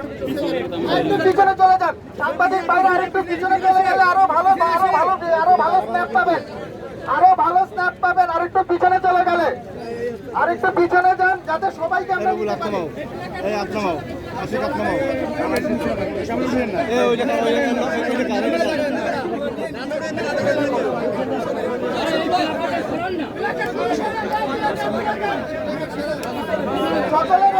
একটু পিছনে চলে যান। সাংবাদিক বাইরে আরেকটু পিছনে চলে গেলে আরও ভালো আরও ভালো আরও ভালো স্ন্যাপ পাবেন। আরও ভালো স্ন্যাপ পাবেন আরেকটু পিছনে চলে গেলে। আরেকটু পিছনে যান যাতে সবাইকে আমরা নিতে পারি। এই আপনামাও আশিক আপনামাও সকলে রেডি চট্টগ্রাম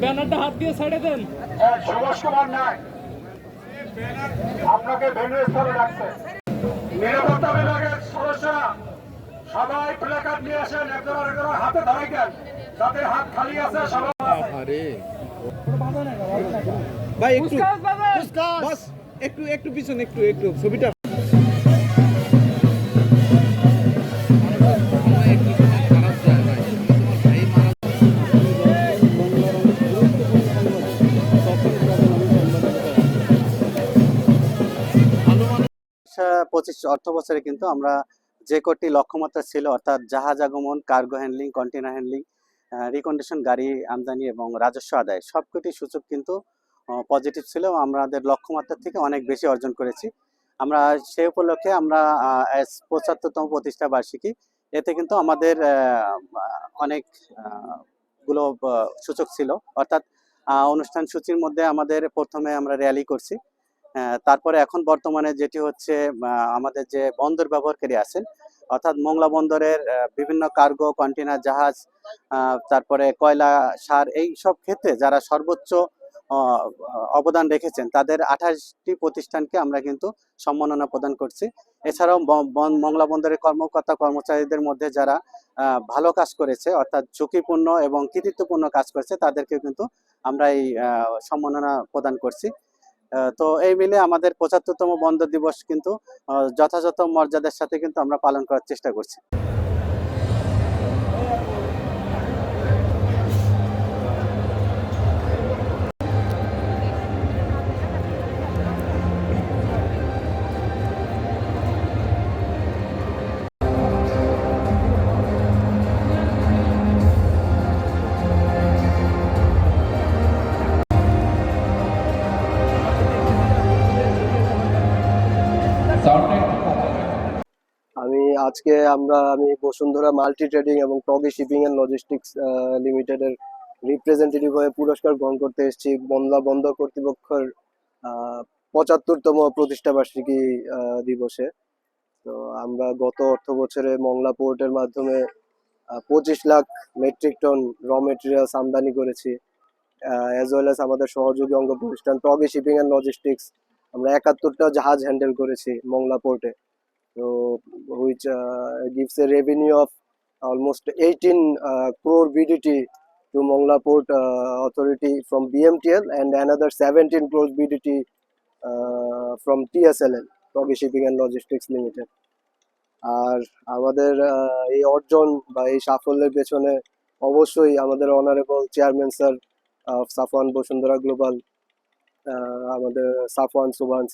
ব্যানারটা হাত দিয়ে ছেড়ে দেন। সুভাষ কুমার নায় আপনাকে ভেন্যু স্থলে রাখছে নিরাপত্তা বিভাগের সদস্যরা সবাই প্লেকার্ড নিয়ে আসেন একজন আরেকজন হাতে ধরাইতেন যাদের হাত খালি আছে সবাই আরে ভাই একটু একটু একটু পিছনে একটু একটু ছবিটা অর্থ বছরে কিন্তু আমরা যে কটি লক্ষ্যমাত্রা ছিল অর্থাৎ জাহাজ আগমন cargo handling container handling recondition গাড়ি আমদানি এবং রাজস্ব আদায় সবকটি সূচক কিন্তু পজিটিভ ছিল। আমাদের লক্ষ্যমাত্রা থেকে অনেক বেশি অর্জন করেছি। আমরা সে উপলক্ষে আমরা পঁচাত্তরতম প্রতিষ্ঠা বার্ষিকী এতে কিন্তু আমাদের আহ, অনেকগুলো সূচক ছিল। অর্থাৎ অনুষ্ঠান সূচির মধ্যে আমাদের প্রথমে আমরা র্যালি করছি। তারপরে এখন বর্তমানে যেটি হচ্ছে আমাদের যে বন্দর ব্যবহারকারী আছেন, অর্থাৎ মোংলা বন্দরের বিভিন্ন কার্গো কন্টেনার জাহাজ তারপরে কয়লা, সার, এই সব ক্ষেত্রে যারা সর্বোচ্চ অবদান রেখেছেন, তাদের আঠাশটি প্রতিষ্ঠানকে আমরা কিন্তু সম্মাননা প্রদান করছি। এছাড়াও মংলা বন্দরের কর্মকর্তা, কর্মচারীদের মধ্যে যারা ভালো কাজ করেছে, অর্থাৎ ঝুঁকিপূর্ণ এবং কৃতিত্বপূর্ণ কাজ করেছে তাদেরকে কিন্তু আমরা এই সম্মাননা প্রদান করছি। তো এই মিলে আমাদের পঁচাত্তরতম বন্ধ দিবস কিন্তু যথাযথ মর্যাদার সাথে কিন্তু আমরা পালন করার চেষ্টা করছি। আজকে আমরা, আমি বসুন্ধরা মাল্টি ট্রেডিং এবং টগি শিপিং এন্ড লজিস্টিক্স লিমিটেডের রিপ্রেজেন্টেটিভ হয়ে পুরস্কার গ্রহণ করতে এসেছি। বন্দা বন্ধ কর্তৃপক্ষের পঁচাত্তরতম প্রতিষ্ঠা বার্ষিকী দিবসে। তো আমরা গত অর্থ বছরে মংলা পোর্টের মাধ্যমে পঁচিশ lakh metric ton raw materials আমদানি করেছি। অ্যাজ ওয়েল এস আমাদের সহযোগী অঙ্গ প্রতিষ্ঠান টগি শিপিং এন্ড লজিস্টিক্স আমরা একাত্তরটা জাহাজ হ্যান্ডেল করেছি মংলা পোর্টে তো which uh, gives a revenue of almost 18 uh, crore BDT to Mongla Port uh, Authority from BMTL and another 17 crore BDT uh, from TSLL, Togi Shipping and Logistics Limited. আর আমাদের এই অর্জন বা এই সাফল্যের পেছনে অবশ্যই আমাদের honourable chairman sir Safwan Bashundhara global আমাদের সাফওয়ান সুবান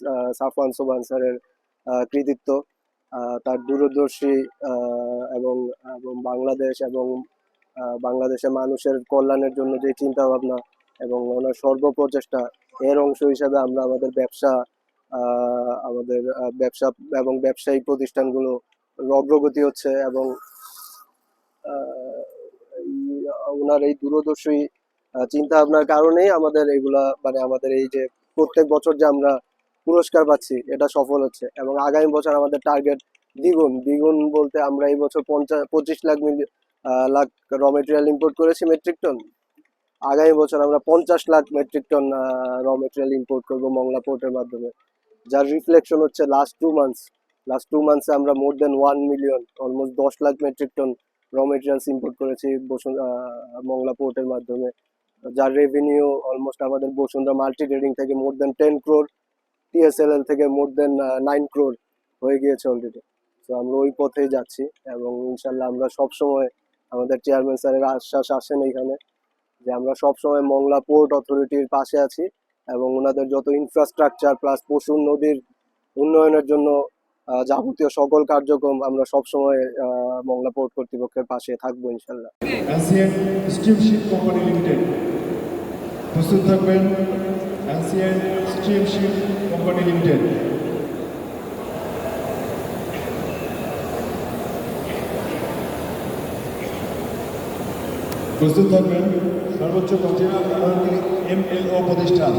সাফওয়ান সুবান স্যারের কৃতিত্ব তার দূরদর্শী এবং এবং বাংলাদেশ এবং বাংলাদেশের মানুষের কল্যাণের জন্য যে চিন্তা ভাবনা এবং ওনার সর্বপ্রচেষ্টা, এর অংশ হিসাবে আমরা আমাদের ব্যবসা আমাদের ব্যবসা এবং ব্যবসায়ী প্রতিষ্ঠানগুলো অগ্রগতি হচ্ছে এবং ওনার এই দূরদর্শী চিন্তা ভাবনার কারণেই আমাদের এগুলা মানে আমাদের এই যে প্রত্যেক বছর যে আমরা পুরস্কার পাচ্ছি, এটা সফল হচ্ছে। এবং আগামী বছর আমাদের টার্গেট দ্বিগুণ। দ্বিগুণ বলতে আমরা এই বছর পঞ্চাশ পঁচিশ lakh lakh raw material import করেছি মেট্রিক টন আগামী বছর আমরা পঞ্চাশ lakh metric ton raw material import করব মংলা পোর্টের মাধ্যমে। যার রিফ্লেকশন হচ্ছে last two months last two মান্থসে আমরা more than one million almost দশ lakh metric ton raw materials import করেছি বসুন মংলা পোর্টের মাধ্যমে। যার রেভিনিউ অলমোস্ট আমাদের বসুন্ধরা মাল্টি ট্রেডিং থেকে মোর দেন টেন ক্রোর টিএসএলএল থেকে মোর দেন নাইন ক্রোর হয়ে গিয়েছে অলরেডি তো আমরা ওই পথেই যাচ্ছি এবং ইনশাল্লাহ আমরা সব সময় আমাদের চেয়ারম্যান স্যারের আশ্বাস আসেন এখানে যে আমরা সব সময় মংলা পোর্ট অথরিটির পাশে আছি এবং ওনাদের যত ইনফ্রাস্ট্রাকচার প্লাস পশুর নদীর উন্নয়নের জন্য যাবতীয় সকল কার্যক্রম আমরা সব সময় মংলা পোর্ট কর্তৃপক্ষের পাশে থাকব ইনশাল্লাহ। প্রস্তুত থাকবেন। NCN steamship company limited. প্রস্তুত থাকবেন সর্বোচ্চ কন্টেনার এমএলও প্রতিষ্ঠান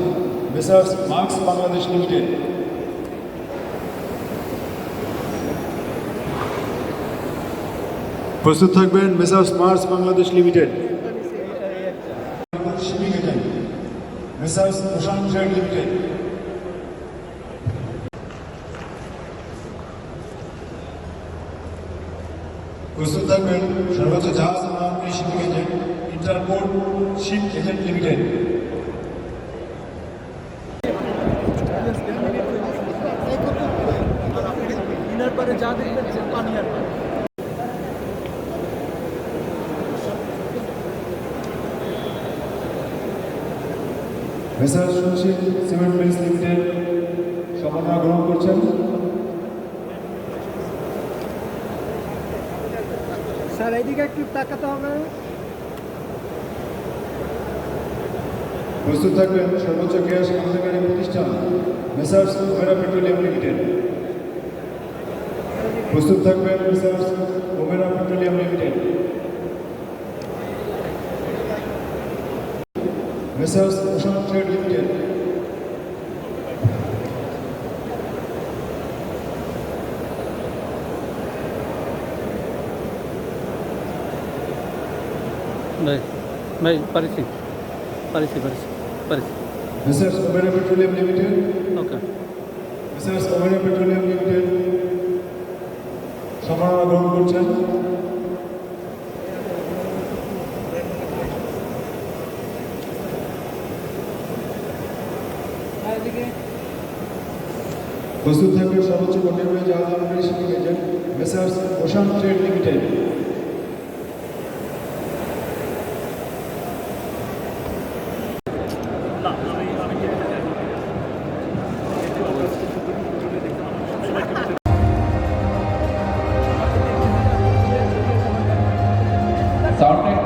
মেসার্স মার্কস বাংলাদেশ লিমিটেড। প্রস্তুত থাকবেন messrs Maersk Bangladesh limited shipping agent messrs Prashanta trade limited প্রস্তুত থাকবেন সর্বোচ্চ জাহাজ আমানতি shipping agent interport ship agent limited messrs Sushil cement mills limited সম্মাননা গ্রহণ করছেন। স্যার এইদিকে একটু তাকাতে হবে। প্রস্তুত থাকবেন সর্বোচ্চ গ্যাস আমদানিকারী প্রতিষ্ঠান মেসার্স ওমেরা পেট্রোলিয়াম লিমিটেড। প্রস্তুত থাকবেন Messrs Omera petroleum limited. Messrs ocean trade limited ভাই ভাই পারিছি পারিছি পারিছি পারিছি Messrs Omera petroleum limited okay Mrs Omera petroleum limited সম্মাননা গ্রহণ করছেন। প্রস্তুত থাকবেন সর্বোচ্চ কন্ট্রিবিউটর জাহাজ shipping agent Messrs ocean trade limited. Sound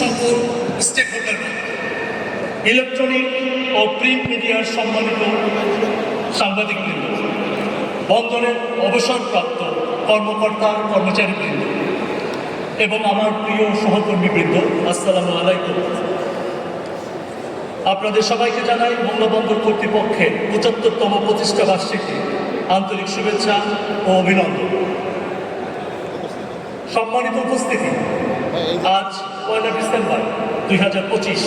সকল স্টেক হোল্ডাররা ইলেকট্রনিক ও প্রিন্ট মিডিয়ার সম্মানিত সাংবাদিকবৃন্দ, বন্দরের অবসরপ্রাপ্ত কর্মকর্তা, কর্মচারীবৃন্দ এবং আমার প্রিয় সহকর্মীবৃন্দ, আসসালামু আলাইকুম। আপনাদের সবাইকে জানাই মোংলা কর্তৃপক্ষের পঁচাত্তরতম প্রতিষ্ঠা বার্ষিকী আন্তরিক শুভেচ্ছা ও অভিনন্দন। সম্মানিত উপস্থিতি, আজ পয়লা ডিসেম্বর দুই হাজার পঁচিশ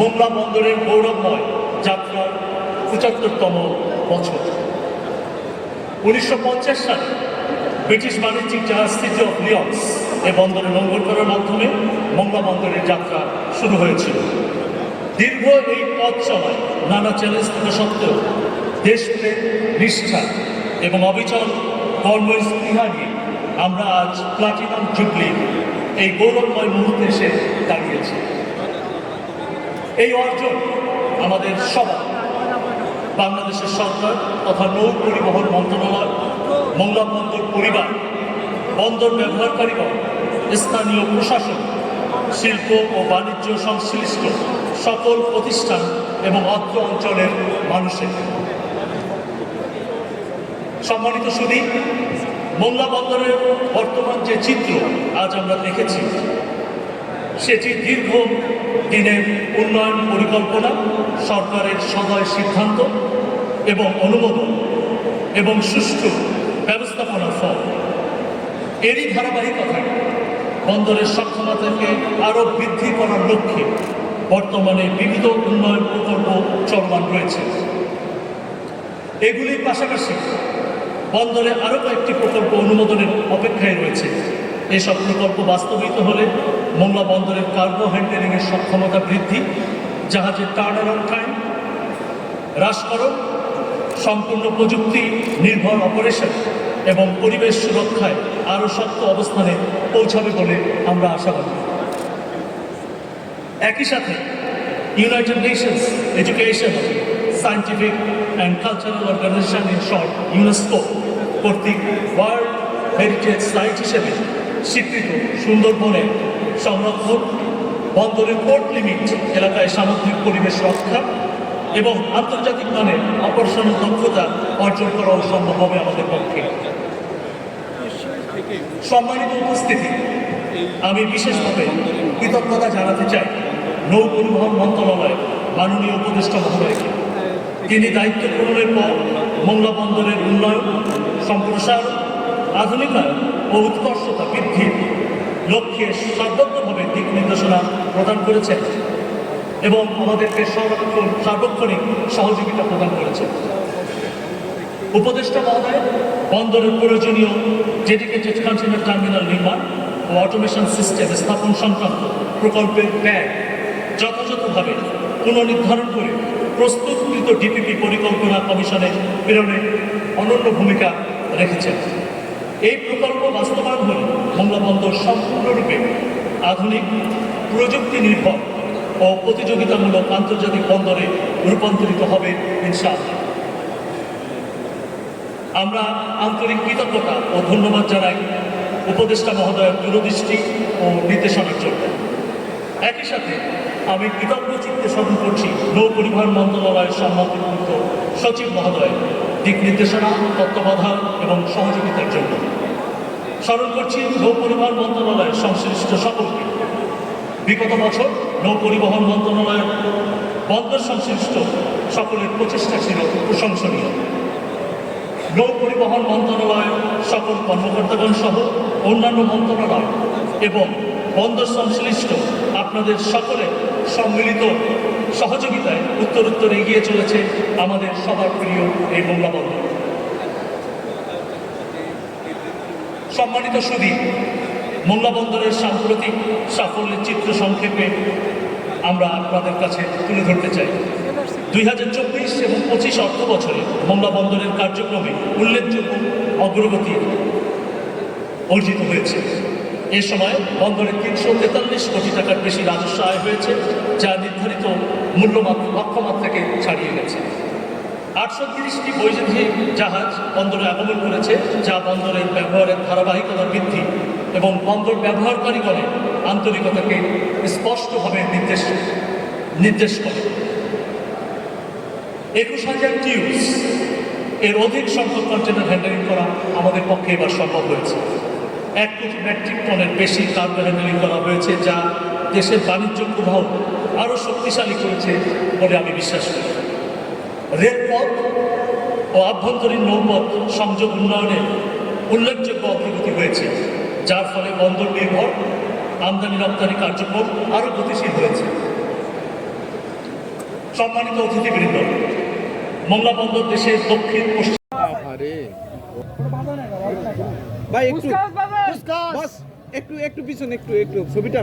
মোংলা বন্দরের গৌরবময় যাত্রার পঁচাত্তরতম বছর। উনিশশো পঞ্চাশ সালে ব্রিটিশ বাণিজ্যিক জাহাজ সিটি অফ লিয়ন্স এ বন্দরে নোঙ্গর করার মাধ্যমে মোংলা বন্দরের যাত্রা শুরু হয়েছিল। দীর্ঘ এই পথ চলায় নানা চ্যালেঞ্জ থাকা সত্ত্বেও দেশপ্রেম নিষ্ঠা এবং অবিচল কর্মস্পৃহা নিয়ে আমরা আজ প্লাটিনাম জুবলি এই গৌরবময় মুহূর্তে এসে দাঁড়িয়েছি। এই অর্জন আমাদের সবার। বাংলাদেশের সরকার তথা নৌ পরিবহন মন্ত্রণালয় মংলা বন্দর পরিবার, বন্দর ব্যবহারকারীগণ, স্থানীয় প্রশাসন, শিল্প ও বাণিজ্য সংশ্লিষ্ট সকল প্রতিষ্ঠান এবং অত্র অঞ্চলের মানুষের। সম্মানিত সুদী মোংলা বন্দরের বর্তমান যে চিত্র, আজ আমরা দেখেছি, সেটি দীর্ঘ দিনের উন্নয়ন পরিকল্পনা, সরকারের সদয় সিদ্ধান্ত এবং অনুমোদন এবং সুষ্ঠু ব্যবস্থাপনার ফল। এরই ধারাবাহিকতায় বন্দরের সক্ষমতাকে আরও বৃদ্ধি করার লক্ষ্যে বর্তমানে বিবিধ উন্নয়ন প্রকল্প চলমান রয়েছে। এগুলির পাশাপাশি বন্দরে আরও কয়েকটি প্রকল্প অনুমোদনের অপেক্ষায় রয়েছে। এসব প্রকল্প বাস্তবিত হলে মোংলা বন্দরের কার্গো হ্যান্ডেলিংয়ের সক্ষমতা বৃদ্ধি, জাহাজের টার্ন অ্যারাউন্ড টাইম হ্রাসকরণ, সম্পূর্ণ প্রযুক্তি নির্ভর অপারেশন এবং পরিবেশ সুরক্ষায় আরও শক্ত অবস্থানে পৌঁছাবে বলে আমরা আশাবাদী। একই সাথে United Nations education scientific and cultural organisation in short UNESCO কর্তৃক ওয়ার্ল্ড হেরিটেজ সাইট হিসেবে স্বীকৃত সুন্দরবনের সংরক্ষণ, বন্দরের পোর্ট লিমিট এলাকায় সামুদ্রিক পরিবেশ রক্ষা এবং আন্তর্জাতিক মানের অপারেশনাল দক্ষতা অর্জন করাও সম্ভব হবে আমাদের পক্ষে। সম্মানিত উপস্থিতি, আমি বিশেষভাবে কৃতজ্ঞতা জানাতে চাই নৌ পরিবহন মন্ত্রণালয় মাননীয় উপদেষ্টা মহোদয়কে। তিনি দায়িত্ব গ্রহণের পর মোংলা বন্দরের উন্নয়ন, সম্প্রসারণ আধুনিকায়ন ও উৎকর্ষতা বৃদ্ধির লক্ষ্যে সর্বত্রভাবে দিক নির্দেশনা প্রদান করেছেন এবং আমাদেরকে সংরক্ষণ সার্বক্ষণিক সহযোগিতা প্রদান করেছেন। উপদেষ্টা মহোদয়, বন্দরের প্রয়োজনীয় ডেডিকেটেড কন্টেনার টার্মিনাল নির্মাণ ও অটোমেশন সিস্টেম স্থাপন সংক্রান্ত প্রকল্পের ব্যয় যথাযথভাবে পুনর্নির্ধারণ করে প্রস্তুতকৃত ডিপিপি পরিকল্পনা কমিশনে প্রেরণে অনন্য ভূমিকা রেখেছেন। এই প্রকল্প বাস্তবায়ন হলে মোংলা বন্দর সম্পূর্ণরূপে আধুনিক প্রযুক্তি নির্ভর ও প্রতিযোগিতামূলক আন্তর্জাতিক বন্দরে রূপান্তরিত হবে ইনশাআল্লাহ। আমরা আন্তরিক কৃতজ্ঞতা ও ধন্যবাদ জানাই উপদেষ্টা মহোদয়ের দূরদৃষ্টি ও নির্দেশনার জন্য। একই সাথে আমি কৃতজ্ঞ চিত্তে স্মরণ করছি নৌ পরিবহন মন্ত্রণালয়ের সম্মানিত সচিব মহোদয় দিক নির্দেশনা, তত্ত্বাবধান এবং সহযোগিতার জন্য। স্মরণ করছি নৌ পরিবহন মন্ত্রণালয়ের সংশ্লিষ্ট সকলকে। বিগত বছর নৌ পরিবহন মন্ত্রণালয়ের বন্দর সংশ্লিষ্ট সকলের প্রচেষ্টা ছিল প্রশংসনীয়। নৌ পরিবহন মন্ত্রণালয়ের সকল কর্মকর্তাগণ সহ অন্যান্য মন্ত্রণালয় এবং বন্দর সংশ্লিষ্ট আপনাদের সকলে সম্মিলিত সহযোগিতায় উত্তরোত্তর এগিয়ে চলেছে আমাদের সবার প্রিয় এই বন্দর সম্মানিত সুদী মল্লাবন্দরের সাম্প্রতিক সাফল্যের চিত্র সংক্ষেপে আমরা আপনাদের কাছে তুলে ধরতে চাই। দুই হাজার চব্বিশ এবং পঁচিশ অর্থ বছরে মোংলা বন্দরের কার্যক্রমে উল্লেখযোগ্য অগ্রগতি অর্জিত হয়েছে। এ সময় বন্দরে তিনশো তেতাল্লিশ কোটি টাকার বেশি রাজস্ব আয় হয়েছে, যা নির্ধারিত মূল্যমাত্রা লক্ষ্যমাত্রাকে ছাড়িয়ে গেছে। আটশো তিরিশটি বৈদেশিক জাহাজ বন্দরে আগমন করেছে, যা বন্দরের ব্যবহারের ধারাবাহিকতা বৃদ্ধি এবং বন্দর ব্যবহারকারীগণের আন্তরিকতাকে স্পষ্টভাবে নির্দেশ নির্দেশ করে। একুশ হাজার টিউস এর অধিক সংখ্যক কন্টেনার হ্যান্ডেলিং করা আমাদের পক্ষে এবার সম্ভব হয়েছে। এক কোটি মেট্রিক টনের বেশি কার্গো হ্যান্ডেলিং করা হয়েছে, যা দেশের বাণিজ্য প্রবাহ আরও শক্তিশালী করেছে বলে আমি বিশ্বাস করি। রেলপথ ও আভ্যন্তরীণ নৌপথ সংযোগ উন্নয়নে উল্লেখযোগ্য অগ্রগতি হয়েছে, যার ফলে বন্দর নির্ভর, আমদানি রপ্তানি কার্যক্রম আরও গতিশীল হয়েছে। সম্মানিত অতিথিবৃন্দ, মোংলা বন্দর দেশের দক্ষিণ পশ্চিম ভাই একটু একটু একটু পিছনে একটু একটু ছবিটা।